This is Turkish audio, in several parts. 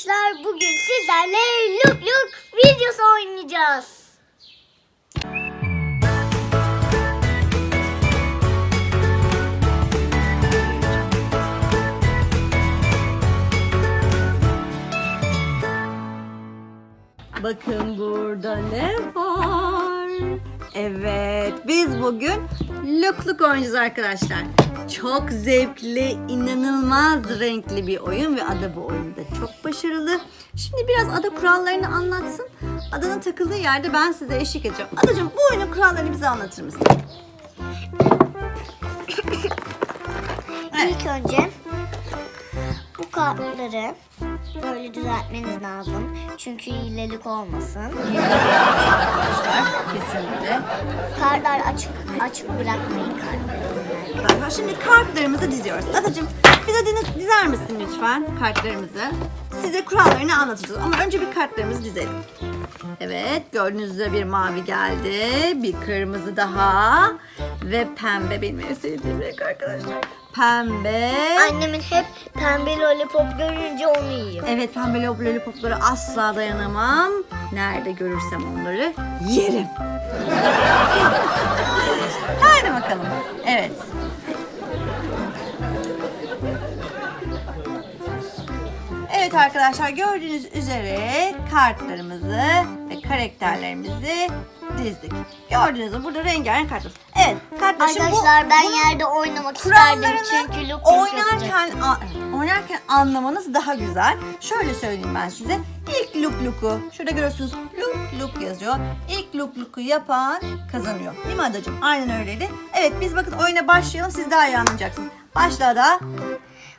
Arkadaşlar bugün sizlerle Luk Luk videosu oynayacağız. Bakın burada ne var? Evet, biz bugün lukluk oynayacağız arkadaşlar. Çok zevkli, inanılmaz renkli bir oyun ve Ada bu oyunda çok başarılı. Şimdi biraz Ada kurallarını anlatsın. Ada'nın takıldığı yerde ben size eşlik edeceğim. Adacığım bu oyunun kurallarını bize anlatır mısın? Evet. İlk önce bu kartları böyle düzeltmeniz lazım. Çünkü hilelik olmasın. Kartlar açık açık bırakmayın kartları. Tamam, Şimdi kartlarımızı diziyoruz. Adacığım bize diz- dizer misin lütfen kartlarımızı? Size kurallarını anlatacağız ama önce bir kartlarımızı dizelim. Evet gördüğünüz üzere bir mavi geldi. Bir kırmızı daha. Ve pembe benim en sevdiğim renk arkadaşlar. Pembe. Annemin hep pembe lollipop görünce onu yiyor. Evet pembe lollipoplara asla dayanamam. Nerede görürsem onları yerim. Hadi bakalım. Evet. Evet arkadaşlar gördüğünüz üzere kartlarımızı ve karakterlerimizi dizdik. Gördüğünüz gibi burada rengarenk kartlar. Evet kartlar şimdi bu- Arkadaşlar ben yerde oynamak isterdim çünkü Luk Luk yapacak. oynarken oynarken anlamanız daha güzel. Şöyle söyleyeyim ben size. İlk luk luku şurada görüyorsunuz luk luk yazıyor. İlk luk luku yapan kazanıyor. Değil mi adacığım? Aynen öyleydi. Evet biz bakın oyuna başlayalım siz daha iyi anlayacaksınız. Başla da.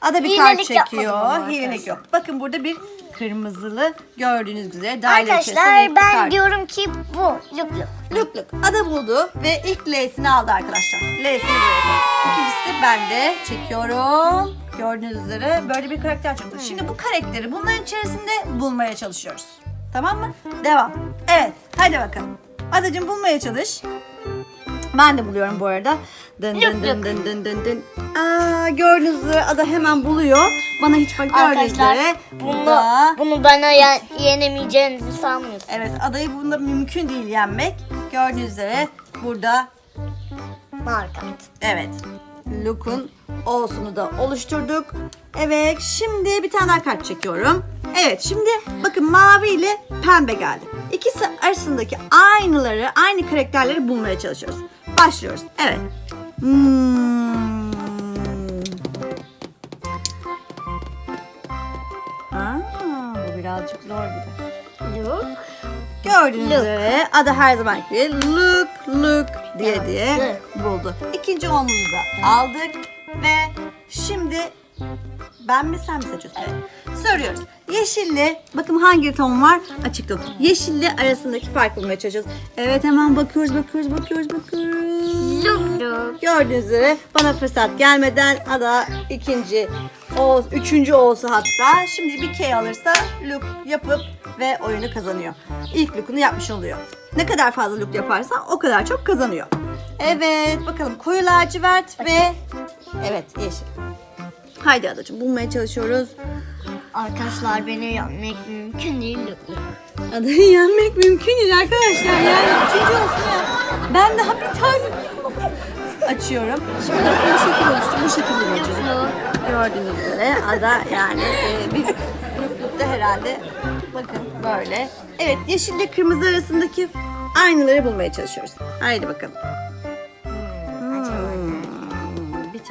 Ada bir kart Hilelik çekiyor. yapmadım ama Hilelik arkadaşlar. yok. Bakın burada bir kırmızılı gördüğünüz üzere daire içerisinde Arkadaşlar ben kart. diyorum ki bu Luk Luk. Luk luk. Ada buldu ve ilk L'sini aldı arkadaşlar. L'sini buraya koy. İkincisi de ben de çekiyorum. Gördüğünüz üzere böyle bir karakter çıktı. Şimdi bu karakteri bunların içerisinde bulmaya çalışıyoruz. Tamam mı? Devam. Evet. Hadi bakalım. Adacığım bulmaya çalış. Ben de buluyorum bu arada. Dın dın dın dın dın dın dın. Aa, gördüğünüz üzere Ada hemen buluyor. Bana hiç bak gördüğünüz Arkadaşlar üzere. bunu, burada- bunu bana ye- yenemeyeceğinizi sanmıyorsun. Evet adayı bunda mümkün değil yenmek. Gördüğünüz üzere burada Marka. evet Luke'un olsunu da oluşturduk. Evet şimdi bir tane daha kart çekiyorum. Evet şimdi bakın mavi ile pembe geldi. İkisi arasındaki aynıları, aynı karakterleri bulmaya çalışıyoruz. Başlıyoruz. Evet. Hmm. Aa, bu birazcık zor gibi. Luk. Gördüğünüz Look. üzere adı her zaman gibi look look diye Yaptı. diye buldu. İkinci omumuzu da aldık ve şimdi ben mi sen mi seçiyorsun? Evet. Soruyoruz. Yeşille bakın hangi ton var? Açık ton. Yeşille arasındaki fark bulmaya çalışıyoruz. Evet hemen bakıyoruz bakıyoruz bakıyoruz bakıyoruz. Gördüğünüz üzere bana fırsat gelmeden ada ikinci, o, üçüncü olsa hatta şimdi bir K alırsa look yapıp ve oyunu kazanıyor. İlk look'unu yapmış oluyor. Ne kadar fazla look yaparsa o kadar çok kazanıyor. Evet bakalım koyu lacivert ve evet yeşil. Haydi adacığım bulmaya çalışıyoruz. Arkadaşlar beni yenmek mümkün değil. Adayı yenmek mümkün değil arkadaşlar. Yani üçüncü olsun. Ben daha bir tane açıyorum. Şimdi bu şekilde oluştu. Bu şekilde. Luk. Gördüğünüz üzere ada yani e, bir gruplukta herhalde bakın böyle. Evet yeşille kırmızı arasındaki aynıları bulmaya çalışıyoruz. Haydi bakalım.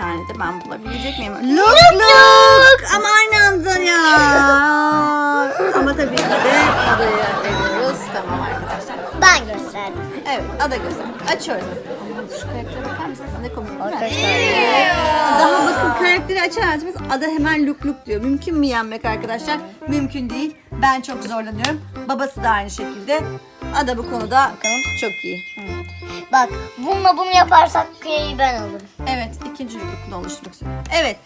Tane de ben bulabilecek miyim? Look look! Ama aynı anda ya. Ama tabii ki de adaya veriyoruz. Tamam arkadaşlar. Ben gösterdim. Evet ada göster. Açıyorum. Aman şu karaktere bakar mısınız? Ne komik. Daha bakın karakteri açar açmaz ada hemen luk luk diyor. Mümkün mü yenmek arkadaşlar? Mümkün değil. Ben çok zorlanıyorum. Babası da aynı şekilde. Ada bu konuda bakalım çok iyi. Bak bununla bunu yaparsak kıyayı ben alırım. Evet ikinci oluşturmak istiyorum. Evet.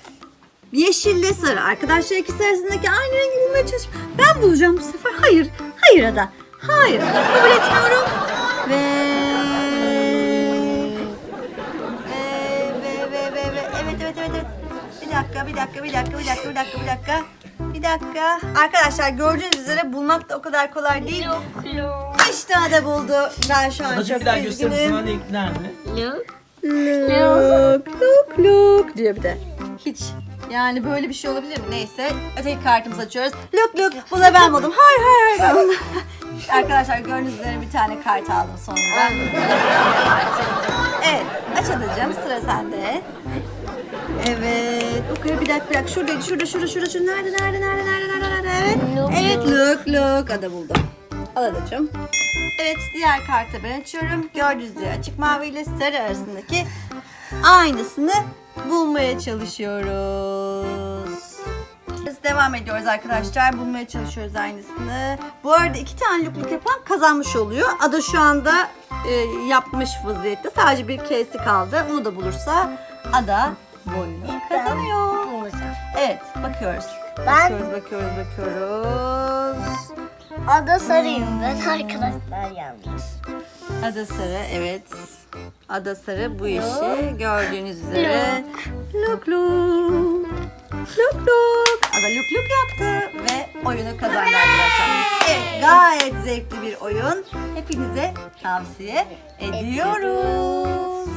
Yeşille sarı. Arkadaşlar ikisi arasındaki aynı rengi bulmaya çalış. Ben bulacağım bu sefer. Hayır. Hayır Ada. Hayır. Kabul etmiyorum. Ve... dakika, bir dakika, bir dakika, bir dakika, bir dakika, bir dakika. Bir dakika. Arkadaşlar gördüğünüz üzere bulmak da o kadar kolay değil. Look. İşte ada buldu. Ben şu an Adacık çok bir daha gösterir misin? üzgünüm. Hani nerede? Look. Look, look, look diyor bir de. Hiç. Yani böyle bir şey olabilir mi? Neyse. Öteki kartımızı açıyoruz. Look look. Bunu da ben buldum. Hayır hayır hayır. ben buldum. Arkadaşlar gördüğünüz üzere bir tane kart aldım sonunda. Evet. Aç adacığım. Sıra sende. Evet. Okuyor bir dakika bir dakika. Şuradaydı. Şurada şurada şurada. şurada. Nerede nerede nerede nerede nerede nerede? Evet. Look, evet look. look. Ada buldum. Al adacığım. Evet diğer kartı ben açıyorum. Gördüğünüz üzere açık mavi ile sarı arasındaki aynısını bulmaya çalışıyoruz. Biz devam ediyoruz arkadaşlar. Bulmaya çalışıyoruz aynısını. Bu arada iki tane lukluk yapan kazanmış oluyor. Ada şu anda e, yapmış vaziyette. Sadece bir kesi kaldı. Onu da bulursa Ada bu oyunu kazanıyor. Bulacağım. Evet bakıyoruz. Ben- Bakıyoruz bakıyoruz bakıyoruz. Ada sarıyım ben arkadaşlar yalnız. Ada Sarı evet. Ada Sarı bu işi gördüğünüz üzere. Luk luk. Luk luk. Ada luk luk yaptı ve oyunu kazandı arkadaşlar. Evet gayet zevkli bir oyun. Hepinize tavsiye ediyoruz.